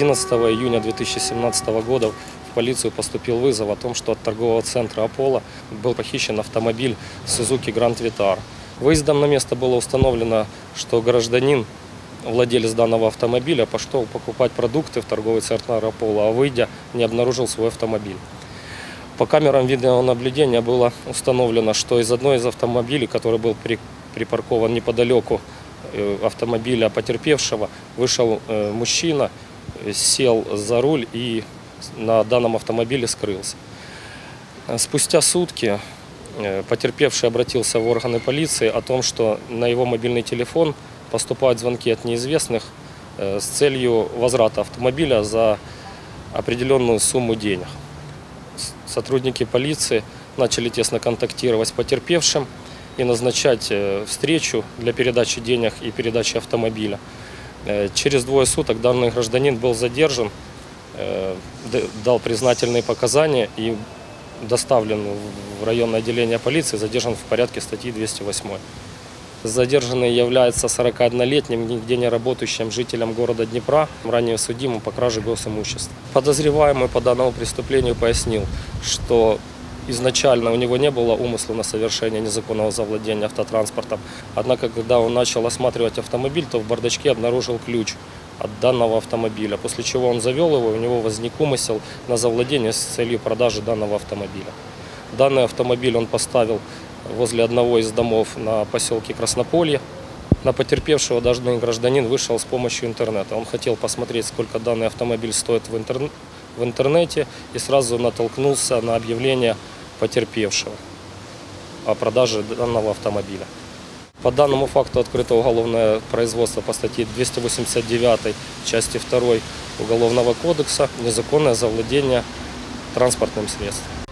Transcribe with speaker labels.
Speaker 1: 11 июня 2017 года в полицию поступил вызов о том, что от торгового центра «Аполло» был похищен автомобиль Suzuki Grand Vitara. Выездом на место было установлено, что гражданин, владелец данного автомобиля, пошел покупать продукты в торговый центр «Аполло», а выйдя, не обнаружил свой автомобиль. По камерам видеонаблюдения было установлено, что из одной из автомобилей, который был при- припаркован неподалеку э, автомобиля потерпевшего, вышел э, мужчина, сел за руль и на данном автомобиле скрылся. Спустя сутки э, потерпевший обратился в органы полиции о том, что на его мобильный телефон поступают звонки от неизвестных э, с целью возврата автомобиля за определенную сумму денег. Сотрудники полиции начали тесно контактировать с потерпевшим и назначать э, встречу для передачи денег и передачи автомобиля. Э, Через двое суток данный гражданин был задержан, э, дал признательные показания и доставлен в районное отделение полиции, задержан в порядке статьи 208. Задержанный является 41-летним, нигде не работающим жителем города Днепра, ранее судимым по краже госимущества. Подозреваемый по данному преступлению пояснил, что изначально у него не было умысла на совершение незаконного завладения автотранспортом. Однако, когда он начал осматривать автомобиль, то в бардачке обнаружил ключ от данного автомобиля, после чего он завел его, и у него возник умысел на завладение с целью продажи данного автомобиля. Данный автомобиль он поставил возле одного из домов на поселке Краснополье. На потерпевшего данный гражданин вышел с помощью интернета. Он хотел посмотреть, сколько данный автомобиль стоит в, интерн- в интернете и сразу натолкнулся на объявление потерпевшего о продаже данного автомобиля. По данному факту открыто уголовное производство по статье 289 части 2 Уголовного кодекса «Незаконное завладение транспортным средством».